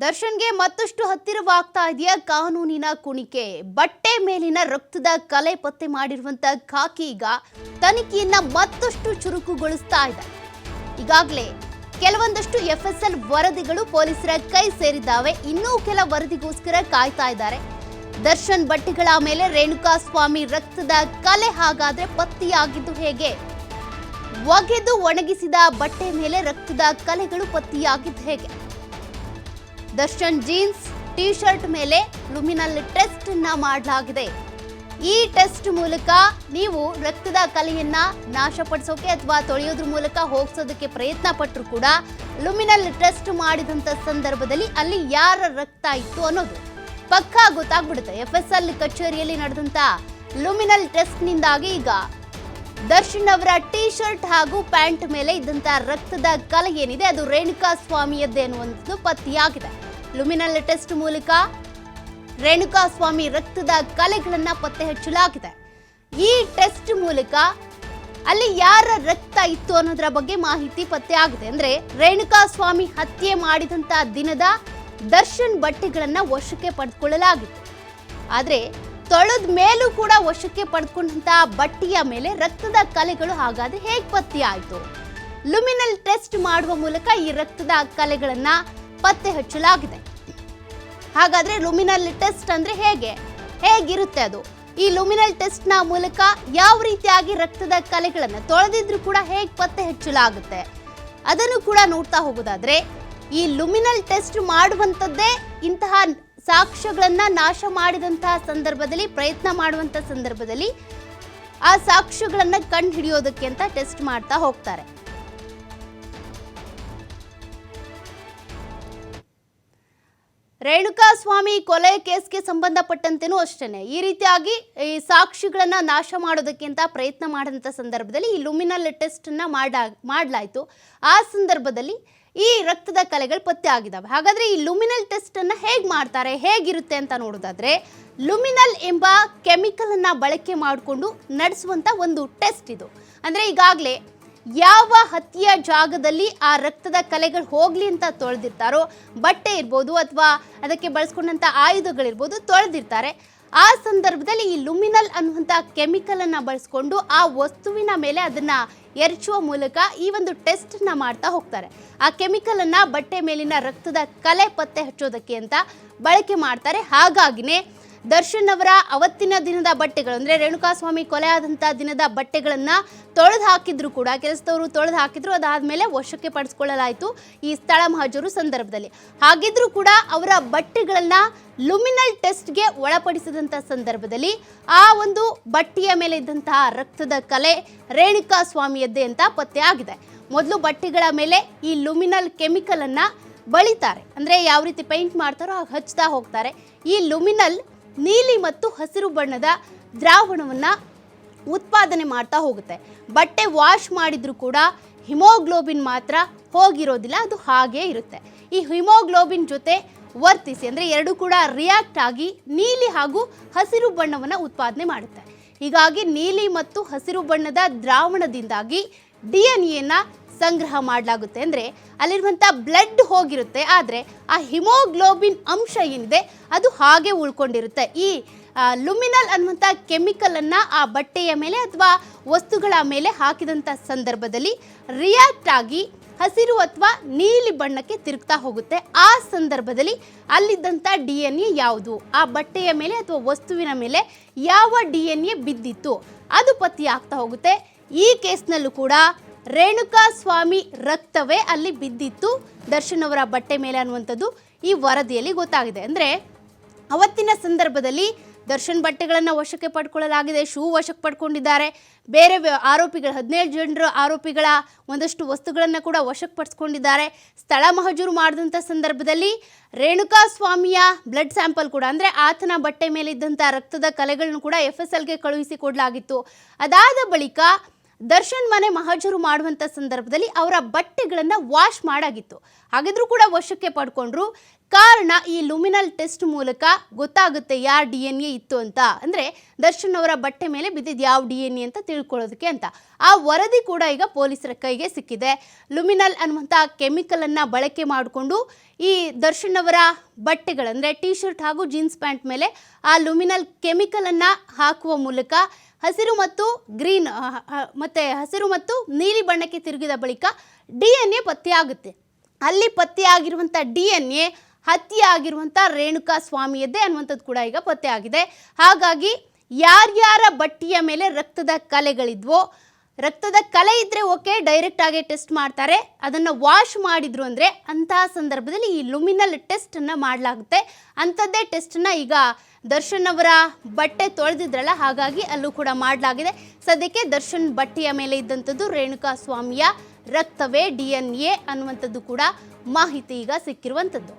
ದರ್ಶನ್ಗೆ ಮತ್ತಷ್ಟು ಹತ್ತಿರವಾಗ್ತಾ ಇದೆಯಾ ಕಾನೂನಿನ ಕುಣಿಕೆ? ಬಟ್ಟೆ ಮೇಲಿನ ರಕ್ತದ ಕಲೆ ಪತ್ತೆ ಮಾಡಿರುವಂತ ಖಾಕಿ ಈಗ ತನಿಖೆಯನ್ನ ಮತ್ತಷ್ಟು ಚುರುಕುಗೊಳಿಸ್ತಾ ಇದೆ. ಈಗಾಗಲೇ ಕೆಲವೊಂದಷ್ಟು ಎಫ್ ಎಸ್ ಎಲ್ ವರದಿಗಳು ಪೊಲೀಸರ ಕೈ ಸೇರಿದ್ದಾವೆ. ಇನ್ನೂ ಕೆಲ ವರದಿಗೋಸ್ಕರ ಕಾಯ್ತಾ ಇದ್ದಾರೆ. ದರ್ಶನ್ ಬಟ್ಟೆಗಳ ಮೇಲೆ ರೇಣುಕಾ ಸ್ವಾಮಿ ರಕ್ತದ ಕಲೆ ಹಾಗಾದ್ರೆ ಪತ್ತೆಯಾಗಿದ್ದು ಹೇಗೆ? ಒಗೆದು ಒಣಗಿಸಿದ ಬಟ್ಟೆ ಮೇಲೆ ರಕ್ತದ ಕಲೆಗಳು ಪತ್ತೆಯಾಗಿದ್ದು ಹೇಗೆ? ದರ್ಶನ್ ಜೀನ್ಸ್ ಟಿ ಶರ್ಟ್ ಮೇಲೆ ಲುಮಿನಲ್ ಟೆಸ್ಟ್ ಅನ್ನ ಮಾಡಲಾಗಿದೆ. ಈ ಟೆಸ್ಟ್ ಮೂಲಕ ನೀವು ರಕ್ತದ ಕಲೆಯನ್ನ ನಾಶಪಡಿಸೋಕೆ ಅಥವಾ ತೊಳೆಯೋದ್ರ ಮೂಲಕ ಹೋಗ್ಸೋದಕ್ಕೆ ಪ್ರಯತ್ನ ಪಟ್ಟರು ಕೂಡ ಲುಮಿನಲ್ ಟೆಸ್ಟ್ ಮಾಡಿದಂತ ಸಂದರ್ಭದಲ್ಲಿ ಅಲ್ಲಿ ಯಾರ ರಕ್ತ ಇತ್ತು ಅನ್ನೋದು ಪಕ್ಕಾ ಗೊತ್ತಾಗ್ಬಿಡುತ್ತೆ. ಎಫ್ ಎಸ್ ಎಲ್ ಕಚೇರಿಯಲ್ಲಿ ನಡೆದಂತ ಲುಮಿನಲ್ ಟೆಸ್ಟ್ನಿಂದಾಗಿ ಈಗ ದರ್ಶನ್ ಅವರ ಟಿ ಶರ್ಟ್ ಹಾಗೂ ಪ್ಯಾಂಟ್ ಮೇಲೆ ಇದ್ದಂತ ರಕ್ತದ ಕಲೆ ಏನಿದೆ, ಅದು ರೇಣುಕಾ ಸ್ವಾಮಿಯದ್ದೇ ಅನ್ನುವಂಥದ್ದು ಪತ್ತೆಯಾಗಿದೆ. ಲುಮಿನಲ್ ಟೆಸ್ಟ್ ಮೂಲಕ ರೇಣುಕಾ ಸ್ವಾಮಿ ರಕ್ತದ ಕಲೆಗಳನ್ನು ಪತ್ತೆ ಹಚ್ಚಲಾಗಿದೆ. ಈ ಟೆಸ್ಟ್ ಮೂಲಕ ಅಲ್ಲಿ ಯಾರ ರಕ್ತ ಇತ್ತು ಅನ್ನೋದರ ಬಗ್ಗೆ ಮಾಹಿತಿ ಪತ್ತೆ ಆಗಿದೆ ಅಂದ್ರೆ ರೇಣುಕಾ ಸ್ವಾಮಿ ಹತ್ಯೆ ಮಾಡಿದಂತ ದಿನದ ದರ್ಶನ್ ಬಟ್ಟೆಗಳನ್ನ ವಶಕ್ಕೆ ಪಡೆದುಕೊಳ್ಳಲಾಗಿತ್ತು ಆದ್ರೆ ತೊಳೆದ ಮೇಲೂ ಕೂಡ ವಶಕ್ಕೆ ಪಡೆದುಕೊಂಡಂತ ಬಟ್ಟೆಯ ಮೇಲೆ ರಕ್ತದ ಕಲೆಗಳು ಹಾಗಾದ್ರೆ ಹೇಗೆ ಪತ್ತೆ ಆಯಿತು? ಲುಮಿನಲ್ ಟೆಸ್ಟ್ ಮಾಡುವ ಮೂಲಕ ಈ ರಕ್ತದ ಕಲೆಗಳನ್ನ ಪತ್ತೆ ಹಚ್ಚಲಾಗಿದೆ. ಹಾಗಾದ್ರೆ ಲುಮಿನಲ್ ಟೆಸ್ಟ್ ಅಂದ್ರೆ ಹೇಗೆ? ಹೇಗಿರುತ್ತೆ ಅದು? ಈ ಲುಮಿನಲ್ ಟೆಸ್ಟ್ನ ಮೂಲಕ ಯಾವ ರೀತಿಯಾಗಿ ರಕ್ತದ ಕಲೆಗಳನ್ನು ತೊಳೆದಿದ್ರು ಕೂಡ ಹೇಗೆ ಪತ್ತೆ ಹಚ್ಚಲಾಗುತ್ತೆ? ಅದನ್ನು ಕೂಡ ನೋಡ್ತಾ ಹೋಗೋದಾದ್ರೆ, ಈ ಲುಮಿನಲ್ ಟೆಸ್ಟ್ ಮಾಡುವಂಥದ್ದೇ ಇಂತಹ ಸಾಕ್ಷ್ಯಗಳನ್ನ ನಾಶ ಮಾಡಿದಂತಹ ಸಂದರ್ಭದಲ್ಲಿ, ಪ್ರಯತ್ನ ಮಾಡುವಂತ ಸಂದರ್ಭದಲ್ಲಿ ಆ ಸಾಕ್ಷ್ಯಗಳನ್ನ ಕಂಡು ಹಿಡಿಯೋದಕ್ಕೆ ಅಂತ ಟೆಸ್ಟ್ ಮಾಡ್ತಾ ಹೋಗ್ತಾರೆ. ರೇಣುಕಾ ಸ್ವಾಮಿ ಕೊಲೆ ಕೇಸ್ಗೆ ಸಂಬಂಧಪಟ್ಟಂತೆನೂ ಅಷ್ಟೇ ಈ ರೀತಿಯಾಗಿ ಈ ಸಾಕ್ಷಿಗಳನ್ನ ನಾಶ ಮಾಡೋದಕ್ಕಿಂತ ಪ್ರಯತ್ನ ಮಾಡಿದಂಥ ಸಂದರ್ಭದಲ್ಲಿ ಈ ಲುಮಿನಲ್ ಟೆಸ್ಟ್ ಅನ್ನ ಮಾಡ, ಮಾಡಲಾಯಿತು. ಆ ಸಂದರ್ಭದಲ್ಲಿ ಈ ರಕ್ತದ ಕಲೆಗಳು ಪತ್ತೆ ಆಗಿದ್ದಾವೆ. ಹಾಗಾದ್ರೆ ಈ ಲುಮಿನಲ್ ಟೆಸ್ಟ್ ಅನ್ನ ಹೇಗೆ ಮಾಡ್ತಾರೆ, ಹೇಗಿರುತ್ತೆ ಅಂತ ನೋಡೋದಾದ್ರೆ, ಲುಮಿನಲ್ ಎಂಬ ಕೆಮಿಕಲ್ ಅನ್ನ ಬಳಕೆ ಮಾಡಿಕೊಂಡು ನಡೆಸುವಂತ ಒಂದು ಟೆಸ್ಟ್ ಇದು. ಅಂದ್ರೆ ಈಗಾಗಲೇ ಯಾವ ಹತ್ಯ ಜಾಗದಲ್ಲಿ ಆ ರಕ್ತದ ಕಲೆಗಳು ಹೋಗ್ಲಿ ಅಂತ ತೊಳೆದಿರ್ತಾರೋ ಬಟ್ಟೆ ಇರ್ಬೋದು ಅಥವಾ ಅದಕ್ಕೆ ಬಳಸ್ಕೊಂಡಂತ ಆಯುಧಗಳಿರ್ಬೋದು ತೊಳೆದಿರ್ತಾರೆ. ಆ ಸಂದರ್ಭದಲ್ಲಿ ಈ ಲುಮಿನಲ್ ಅನ್ನುವಂಥ ಕೆಮಿಕಲ್ ಅನ್ನ ಬಳಸ್ಕೊಂಡು ಆ ವಸ್ತುವಿನ ಮೇಲೆ ಅದನ್ನ ಎರಚುವ ಮೂಲಕ ಈ ಒಂದು ಟೆಸ್ಟ್ನ ಮಾಡ್ತಾ ಹೋಗ್ತಾರೆ. ಆ ಕೆಮಿಕಲ್ ಅನ್ನ ಬಟ್ಟೆ ಮೇಲಿನ ರಕ್ತದ ಕಲೆ ಪತ್ತೆ ಹಚ್ಚೋದಕ್ಕೆ ಅಂತ ಬಳಕೆ ಮಾಡ್ತಾರೆ. ಹಾಗಾಗಿನೇ ದರ್ಶನ್ ಅವರ ಅವತ್ತಿನ ದಿನದ ಬಟ್ಟೆಗಳು, ಅಂದ್ರೆ ರೇಣುಕಾಸ್ವಾಮಿ ಕೊಲೆ ಆದಂಥ ದಿನದ ಬಟ್ಟೆಗಳನ್ನು ತೊಳೆದು ಹಾಕಿದ್ರು ಕೂಡ, ಕೆಲಸದವರು ತೊಳೆದು ಹಾಕಿದ್ರು, ಅದಾದ್ಮೇಲೆ ವಶಕ್ಕೆ ಪಡಿಸ್ಕೊಳ್ಳಲಾಯಿತು ಈ ಸ್ಥಳ ಮಹಾಜರು ಸಂದರ್ಭದಲ್ಲಿ. ಹಾಗಿದ್ರೂ ಕೂಡ ಅವರ ಬಟ್ಟೆಗಳನ್ನು ಲುಮಿನಲ್ ಟೆಸ್ಟ್ಗೆ ಒಳಪಡಿಸಿದಂಥ ಸಂದರ್ಭದಲ್ಲಿ ಆ ಒಂದು ಬಟ್ಟೆಯ ಮೇಲೆ ಇದ್ದಂತಹ ರಕ್ತದ ಕಲೆ ರೇಣುಕಾ ಸ್ವಾಮಿಯದ್ದೇ ಅಂತ ಪತ್ತೆ ಆಗಿದೆ. ಮೊದಲು ಬಟ್ಟೆಗಳ ಮೇಲೆ ಈ ಲುಮಿನಲ್ ಕೆಮಿಕಲ್ ಅನ್ನ ಬಳಿತಾರೆ. ಅಂದ್ರೆ ಯಾವ ರೀತಿ ಪೇಂಟ್ ಮಾಡ್ತಾರೋ ಹಾಗೆ ಹಚ್ತಾ ಹೋಗ್ತಾರೆ. ಈ ಲುಮಿನಲ್ ನೀಲಿ ಮತ್ತು ಹಸಿರು ಬಣ್ಣದ ದ್ರಾವಣವನ್ನು ಉತ್ಪಾದನೆ ಮಾಡ್ತಾ ಹೋಗುತ್ತೆ. ಬಟ್ಟೆ ವಾಶ್ ಮಾಡಿದರೂ ಕೂಡ ಹಿಮೋಗ್ಲೋಬಿನ್ ಮಾತ್ರ ಹೋಗಿರೋದಿಲ್ಲ, ಅದು ಹಾಗೇ ಇರುತ್ತೆ. ಈ ಹಿಮೋಗ್ಲೋಬಿನ್ ಜೊತೆ ವರ್ತಿಸಿ ಅಂದರೆ ಎರಡು ಕೂಡ ರಿಯಾಕ್ಟ್ ಆಗಿ ನೀಲಿ ಹಾಗೂ ಹಸಿರು ಬಣ್ಣವನ್ನು ಉತ್ಪಾದನೆ ಮಾಡುತ್ತೆ. ಹೀಗಾಗಿ ನೀಲಿ ಮತ್ತು ಹಸಿರು ಬಣ್ಣದ ದ್ರಾವಣದಿಂದಾಗಿ ಡಿ ಎನ್ ಎನ ಸಂಗ್ರಹ ಮಾಡಲಾಗುತ್ತೆ. ಅಂದರೆ ಅಲ್ಲಿರುವಂಥ ಬ್ಲಡ್ ಹೋಗಿರುತ್ತೆ. ಆದರೆ ಆ ಹಿಮೋಗ್ಲೋಬಿನ್ ಅಂಶ ಏನಿದೆ, ಅದು ಹಾಗೆ ಉಳ್ಕೊಂಡಿರುತ್ತೆ. ಈ ಲುಮಿನಲ್ ಅನ್ನುವಂಥ ಕೆಮಿಕಲನ್ನು ಆ ಬಟ್ಟೆಯ ಮೇಲೆ ಅಥವಾ ವಸ್ತುಗಳ ಮೇಲೆ ಹಾಕಿದಂಥ ಸಂದರ್ಭದಲ್ಲಿ ರಿಯಾಕ್ಟ್ ಆಗಿ ಹಸಿರು ಅಥವಾ ನೀಲಿ ಬಣ್ಣಕ್ಕೆ ತಿರುಗ್ತಾ ಹೋಗುತ್ತೆ. ಆ ಸಂದರ್ಭದಲ್ಲಿ ಅಲ್ಲಿದ್ದಂಥ ಡಿ ಎನ್ ಎ ಯಾವುದು? ಆ ಬಟ್ಟೆಯ ಮೇಲೆ ಅಥವಾ ವಸ್ತುವಿನ ಮೇಲೆ ಯಾವ ಡಿ ಎನ್ ಎ ಬಿದ್ದಿತ್ತು? ಅದು ಪತ್ತೆಯಾಗ್ತಾ ಹೋಗುತ್ತೆ. ಈ ಕೇಸ್ನಲ್ಲೂ ಕೂಡ ರೇಣುಕಾ ಸ್ವಾಮಿ ರಕ್ತವೇ ಅಲ್ಲಿ ಬಿದ್ದಿತ್ತು. ದರ್ಶನ್ ಅವರ ಬಟ್ಟೆ ಮೇಲೆ ಅನ್ನುವಂಥದ್ದು ಈ ವರದಿಯಲ್ಲಿ ಗೊತ್ತಾಗಿದೆ. ಅಂದರೆ ಅವತ್ತಿನ ಸಂದರ್ಭದಲ್ಲಿ ದರ್ಶನ್ ಬಟ್ಟೆಗಳನ್ನು ವಶಕ್ಕೆ ಪಡ್ಕೊಳ್ಳಲಾಗಿದೆ, ಶೂ ವಶಕ್ಕೆ ಪಡ್ಕೊಂಡಿದ್ದಾರೆ. ಬೇರೆ ಆರೋಪಿಗಳು, ಹದಿನೇಳು ಜನರು ಆರೋಪಿಗಳ ಒಂದಷ್ಟು ವಸ್ತುಗಳನ್ನು ಕೂಡ ವಶಕ್ಕೆ ಪಡಿಸ್ಕೊಂಡಿದ್ದಾರೆ. ಸ್ಥಳ ಮಹಜೂರು ಮಾಡಿದಂಥ ಸಂದರ್ಭದಲ್ಲಿ ರೇಣುಕಾ ಸ್ವಾಮಿಯ ಬ್ಲಡ್ ಸ್ಯಾಂಪಲ್ ಕೂಡ, ಅಂದರೆ ಆತನ ಬಟ್ಟೆ ಮೇಲಿದ್ದಂಥ ರಕ್ತದ ಕಲೆಗಳನ್ನು ಕೂಡ ಎಫ್ ಎಸ್ ಎಲ್ಗೆ ಕಳುಹಿಸಿ ಕೊಡಲಾಗಿತ್ತು. ಅದಾದ ಬಳಿಕ ದರ್ಶನ್ ಮನೆ ಮಹಾಜರು ಮಾಡುವಂಥ ಸಂದರ್ಭದಲ್ಲಿ ಅವರ ಬಟ್ಟೆಗಳನ್ನು ವಾಶ್ ಮಾಡಾಗಿತ್ತು. ಹಾಗಿದ್ರೂ ಕೂಡ ವಶಕ್ಕೆ ಪಡ್ಕೊಂಡ್ರು. ಕಾರಣ ಈ ಲುಮಿನಲ್ ಟೆಸ್ಟ್ ಮೂಲಕ ಗೊತ್ತಾಗುತ್ತೆ ಯಾರ ಡಿ ಎನ್ ಎ ಇತ್ತು ಅಂತ. ಅಂದರೆ ದರ್ಶನ್ ಅವರ ಬಟ್ಟೆ ಮೇಲೆ ಬಿದ್ದಿದ್ದು ಯಾವ ಡಿ ಎನ್ ಎ ಅಂತ ತಿಳ್ಕೊಳ್ಳೋದಕ್ಕೆ ಅಂತ. ಆ ವರದಿ ಕೂಡ ಈಗ ಪೊಲೀಸರ ಕೈಗೆ ಸಿಕ್ಕಿದೆ. ಲುಮಿನಲ್ ಅನ್ನುವಂಥ ಕೆಮಿಕಲನ್ನು ಬಳಕೆ ಮಾಡಿಕೊಂಡು ಈ ದರ್ಶನ್ ಅವರ ಬಟ್ಟೆಗಳಂದರೆ ಟಿ ಶರ್ಟ್ ಹಾಗೂ ಜೀನ್ಸ್ ಪ್ಯಾಂಟ್ ಮೇಲೆ ಆ ಲುಮಿನಲ್ ಕೆಮಿಕಲನ್ನು ಹಾಕುವ ಮೂಲಕ ಹಸಿರು ಮತ್ತು ಗ್ರೀನ್ ಮತ್ತು ಹಸಿರು ಮತ್ತು ನೀಲಿ ಬಣ್ಣಕ್ಕೆ ತಿರುಗಿದ ಬಳಿಕ ಡಿ ಎನ್ ಎ ಪತ್ತೆಯಾಗುತ್ತೆ. ಅಲ್ಲಿ ಪತ್ತೆಯಾಗಿರುವಂಥ ಡಿ ಎನ್ ಎ ಹತ್ಯೆ ರೇಣುಕಾ ಸ್ವಾಮಿಯದ್ದೇ ಅನ್ನುವಂಥದ್ದು ಕೂಡ ಈಗ ಪತ್ತೆಯಾಗಿದೆ. ಹಾಗಾಗಿ ಯಾರ್ಯಾರ ಬಟ್ಟೆಯ ಮೇಲೆ ರಕ್ತದ ಕಲೆಗಳಿದ್ವೋ ರಕ್ತದ ಕಲೆ ಇದ್ದರೆ ಓಕೆ ಡೈರೆಕ್ಟ್ ಆಗಿ ಟೆಸ್ಟ್ ಮಾಡ್ತಾರೆ. ಅದನ್ನು ವಾಶ್ ಮಾಡಿದ್ರು ಅಂದರೆ ಅಂತಹ ಸಂದರ್ಭದಲ್ಲಿ ಈ ಲುಮಿನಲ್ ಟೆಸ್ಟನ್ನು ಮಾಡಲಾಗುತ್ತೆ. ಅಂಥದ್ದೇ ಟೆಸ್ಟನ್ನು ಈಗ ದರ್ಶನ್ ಅವರ ಬಟ್ಟೆ ತೊಳೆದಿದ್ರಲ್ಲ, ಹಾಗಾಗಿ ಅಲ್ಲೂ ಕೂಡ ಮಾಡಲಾಗಿದೆ. ಸದ್ಯಕ್ಕೆ ದರ್ಶನ್ ಬಟ್ಟೆಯ ಮೇಲೆ ಇದ್ದಂಥದ್ದು ರೇಣುಕಾ ಸ್ವಾಮಿಯ ರಕ್ತವೇ ಡಿ ಎನ್ ಎ ಅನ್ನುವಂಥದ್ದು ಕೂಡ ಮಾಹಿತಿ ಈಗ ಸಿಕ್ಕಿರುವಂಥದ್ದು.